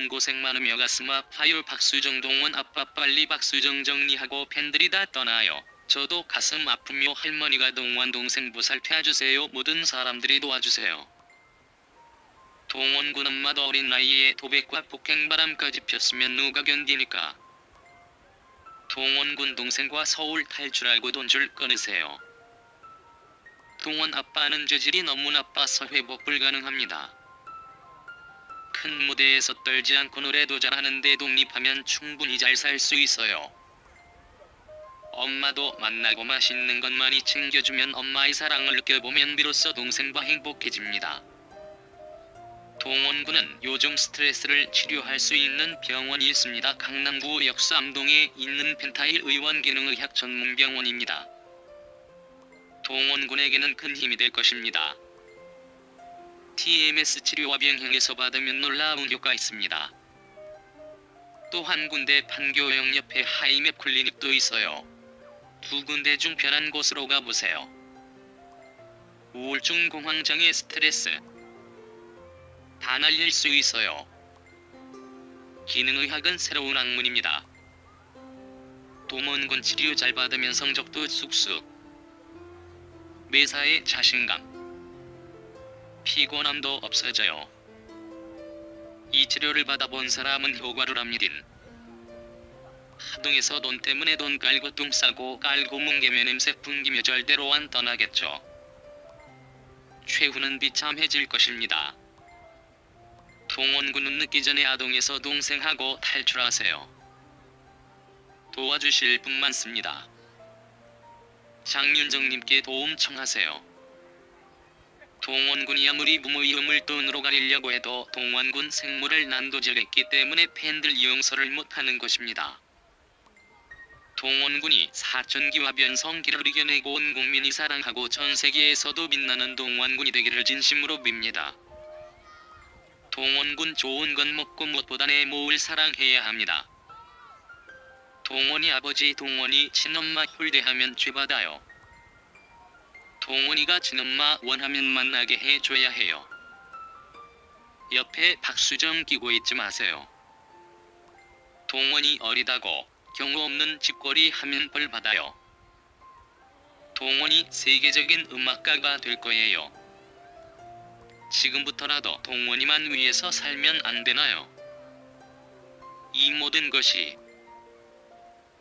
참 고생 많으며 가슴 아파요 박수정 동원 아빠 빨리 박수정 정리하고 팬들이 다 떠나요. 저도 가슴 아프며 할머니가 동원 동생 보살펴주세요. 모든 사람들이 도와주세요. 동원군 엄마도 어린 나이에 도백과 폭행바람까지 폈으면 누가 견디니까? 동원군 동생과 서울 탈출하고 돈줄 끊으세요. 동원 아빠는 죄질이 너무 나빠서 회복 불가능합니다. 큰 무대에서 떨지 않고 노래도 잘하는데 독립하면 충분히 잘 살 수 있어요. 엄마도 만나고 맛있는 것 많이 챙겨주면 엄마의 사랑을 느껴보면 비로소 동생과 행복해집니다. 동원군은 요즘 스트레스를 치료할 수 있는 병원이 있습니다. 강남구 역삼동에 있는 펜타일 의원기능의학 전문병원입니다. 동원군에게는 큰 힘이 될 것입니다. TMS 치료와 병행에서 받으면 놀라운 효과 있습니다. 또한 군데 판교역 옆에 하이맵 클리닉도 있어요. 두 군데 중 편한 곳으로 가보세요. 우울증 공황장애 스트레스 다 날릴 수 있어요. 기능의학은 새로운 학문입니다. 동원군 치료 잘 받으면 성적도 쑥쑥 매사에 자신감, 피곤함도 없어져요. 이 치료를 받아본 사람은 효과를 합니딘. 하동에서 돈 때문에 돈 깔고 똥 싸고 깔고 뭉개며 냄새 풍기며 절대로 안 떠나겠죠. 최후는 비참해질 것입니다. 동원군은 늦기 전에 아동에서 동생하고 탈출하세요. 도와주실 분 많습니다. 장윤정님께 도움 청하세요. 동원군이 아무리 이름을 돈으로 가리려고 해도 동원군 생물을 난도질했기 때문에 팬들 이용서를 못하는 것입니다. 동원군이 사천기와 변성기를 이겨내고 온 국민이 사랑하고 전 세계에서도 빛나는 동원군이 되기를 진심으로 빕니다. 동원군 좋은 건 먹고 무엇보다 내 모을 사랑해야 합니다. 동원이 아버지 동원이 친엄마 홀대하면 죄받아요. 동원이가 친엄마 원하면 만나게 해줘야 해요. 옆에 박수정 끼고 있지 마세요. 동원이 어리다고 경우 없는 집거리 하면 벌 받아요. 동원이 세계적인 음악가가 될 거예요. 지금부터라도 동원이만 위해서 살면 안 되나요? 이 모든 것이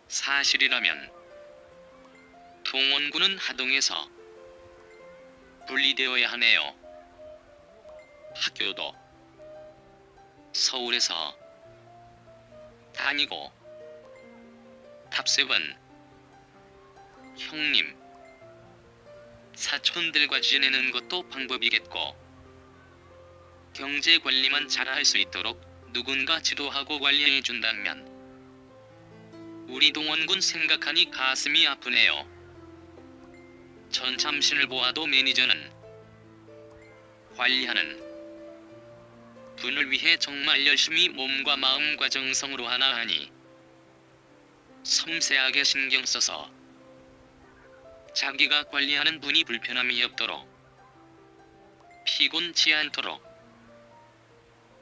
사실이라면 동원군은 하동에서 분리되어야 하네요. 학교도 서울에서 다니고 탑세븐 형님 사촌들과 지내는 것도 방법이겠고 경제 관리만 잘할 수 있도록 누군가 지도하고 관리해 준다면 우리 동원군 생각하니 가슴이 아프네요. 전참신을 보아도 매니저는 관리하는 분을 위해 정말 열심히 몸과 마음과 정성으로 하나 하니 섬세하게 신경 써서 자기가 관리하는 분이 불편함이 없도록 피곤치 않도록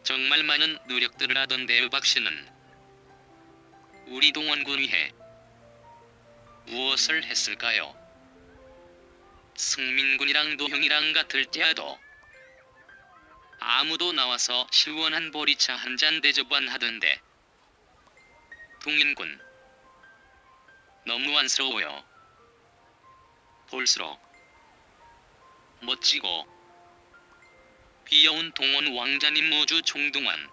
정말 많은 노력들을 하던데 의박 씨는 우리 동원군 위해 무엇을 했을까요? 승민군이랑 도형이랑 같을 때야도 아무도 나와서 시원한 보리차 한 잔 대접 안 하던데 동인군 너무 안쓰러워요. 볼수록 멋지고 귀여운 동원 왕자님 모주 총동원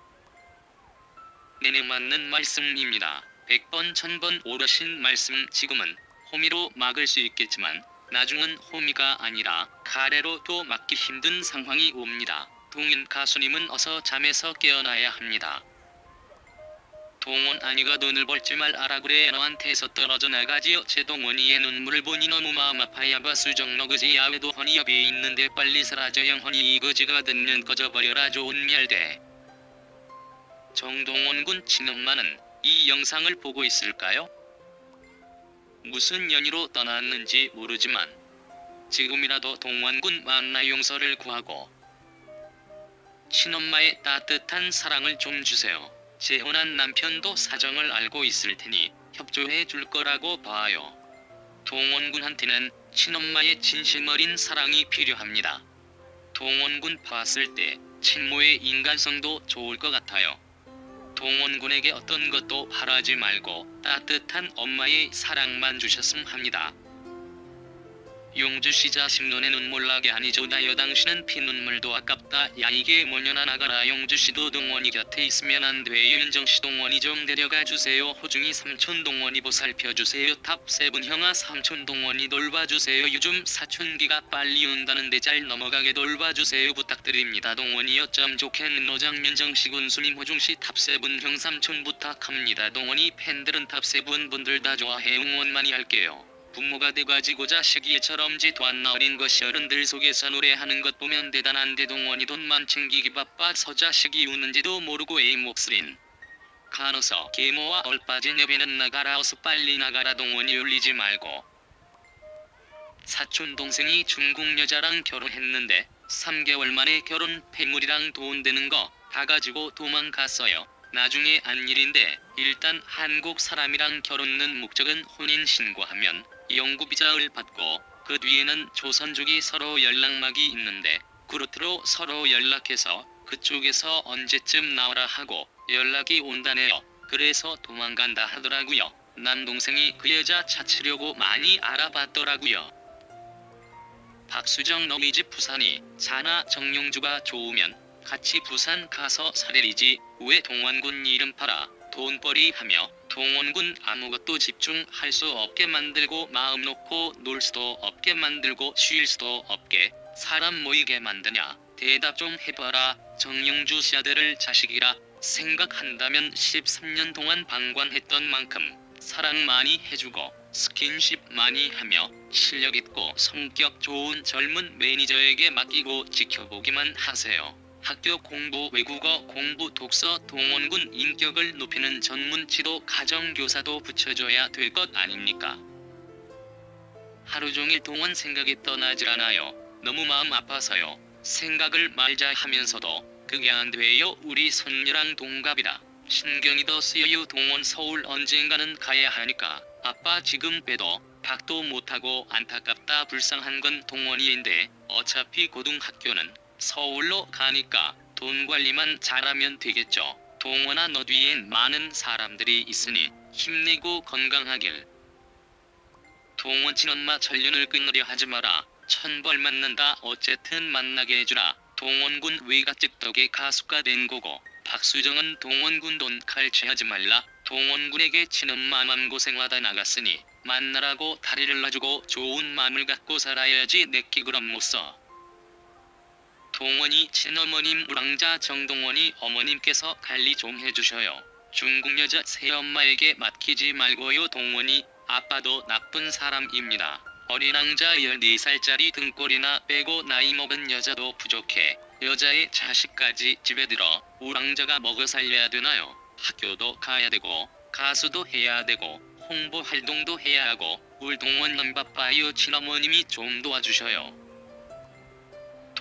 내내 맞는 말씀입니다. 100번 1000번 오르신 말씀 지금은 호미로 막을 수 있겠지만 나중은 호미가 아니라 가래로 또 막기 힘든 상황이 옵니다. 동인 가수님은 어서 잠에서 깨어나야 합니다. 동원 아니가 돈을 벌지 말 알아 그래 너한테서 떨어져 나가지요 제 동원이의 눈물을 보니 너무 마음 아파야 바수정 너 그지 야외도 허니 옆에 있는데 빨리 사라져 영허니 이거지가 듣는 꺼져버려라 좋은 멸대 정동원 군 친엄마는 이 영상을 보고 있을까요? 무슨 연유로 떠났는지 모르지만 지금이라도 동원군 만나 용서를 구하고 친엄마의 따뜻한 사랑을 좀 주세요. 재혼한 남편도 사정을 알고 있을 테니 협조해 줄 거라고 봐요. 동원군한테는 친엄마의 진심 어린 사랑이 필요합니다. 동원군 봤을 때 친모의 인간성도 좋을 것 같아요. 동원군에게 어떤 것도 바라지 말고 따뜻한 엄마의 사랑만 주셨음 합니다. 용주씨 자식눈에 눈물 나게 아니죠. 나여 당신은 피눈물도 아깝다. 야 이게 뭐냐나 나가라. 용주 씨도 동원이 곁에 있으면 안 돼요 윤정 씨 동원이 좀 데려가 주세요. 호중이 삼촌 동원이 보살펴 주세요. 탑 세븐 형아 삼촌 동원이 돌봐 주세요. 요즘 사춘기가 빨리 온다는데 잘 넘어가게 돌봐 주세요. 부탁드립니다. 동원이요 점 좋겠는 노장 윤정 씨 군수님. 호중 씨 탑 세븐 형 삼촌 부탁합니다. 동원이 팬들은 탑 세븐 분들 다 좋아해. 응원 많이 할게요 부모가 돼가지고 자식이 처럼 지도 안 어린 것이 어른들 속에서 노래하는 것 보면 대단한데 동원이 돈만 챙기기 바빠 서 자식이 우는지도 모르고 애 목소린 간호서 계모와 얼빠진 여배는 나가라 어서 빨리 나가라 동원이 울리지 말고 사촌 동생이 중국 여자랑 결혼했는데 3개월 만에 결혼 폐물이랑 돈 되는 거 다 가지고 도망갔어요. 나중에 안 일인데 일단 한국 사람이랑 결혼는 목적은 혼인 신고하면 영구 비자를 받고 그 뒤에는 조선족이 서로 연락막이 있는데 그루트로 서로 연락해서 그쪽에서 언제쯤 나와라 하고 연락이 온다네요. 그래서 도망간다 하더라고요. 남동생이 그 여자 찾으려고 많이 알아봤더라고요. 박수정 너희 집 부산이 자나 정용주가 좋으면 같이 부산 가서 살해리지 왜 동원군 이름 팔아 돈벌이 하며 동원군 아무것도 집중할 수 없게 만들고 마음 놓고 놀 수도 없게 만들고 쉴 수도 없게 사람 모이게 만드냐 대답 좀 해봐라 정영주 씨 아들을 자식이라 생각한다면 13년 동안 방관했던 만큼 사랑 많이 해주고 스킨십 많이 하며 실력 있고 성격 좋은 젊은 매니저에게 맡기고 지켜보기만 하세요. 학교 공부, 외국어 공부, 독서, 동원군 인격을 높이는 전문치도 가정교사도 붙여줘야 될 것 아닙니까? 하루 종일 동원 생각이 떠나질 않아요. 너무 마음 아파서요. 생각을 말자 하면서도 그게 안 돼요. 우리 손녀랑 동갑이라. 신경이 더 쓰여요. 동원 서울 언젠가는 가야 하니까. 아빠 지금 빼도 박도 못하고 안타깝다 불쌍한 건 동원이인데 어차피 고등학교는 서울로 가니까 돈 관리만 잘하면 되겠죠. 동원아 너 뒤엔 많은 사람들이 있으니 힘내고 건강하길. 동원 친엄마 전륜을 끊으려 하지 마라. 천벌 맞는다. 어쨌든 만나게 해주라. 동원군 외갓집 덕에 가수가 된 거고 박수정은 동원군 돈 칼취하지 말라. 동원군에게 친엄마 맘고생하다 나갔으니 만나라고 다리를 놔주고 좋은 마음을 갖고 살아야지 내끼 그럼 못 써. 동원이 친어머님 우랑자 정동원이 어머님께서 관리 좀 해주셔요. 중국 여자 새엄마에게 맡기지 말고요 동원이 아빠도 나쁜 사람입니다. 어린 왕자 14살짜리 등골이나 빼고 나이 먹은 여자도 부족해. 여자의 자식까지 집에 들어 우랑자가 먹어 살려야 되나요? 학교도 가야 되고 가수도 해야 되고 홍보 활동도 해야 하고 울동원 넌 바빠요 친어머님이 좀 도와주셔요.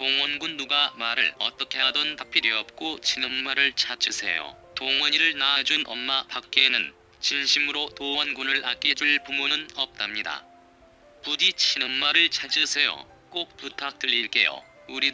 동원군 누가 말을 어떻게 하던 다 필요 없고 친엄마를 찾으세요. 동원이를 낳아준 엄마 밖에는 진심으로 동원군을 아껴줄 부모는 없답니다. 부디 친엄마를 찾으세요. 꼭 부탁드릴게요. 우리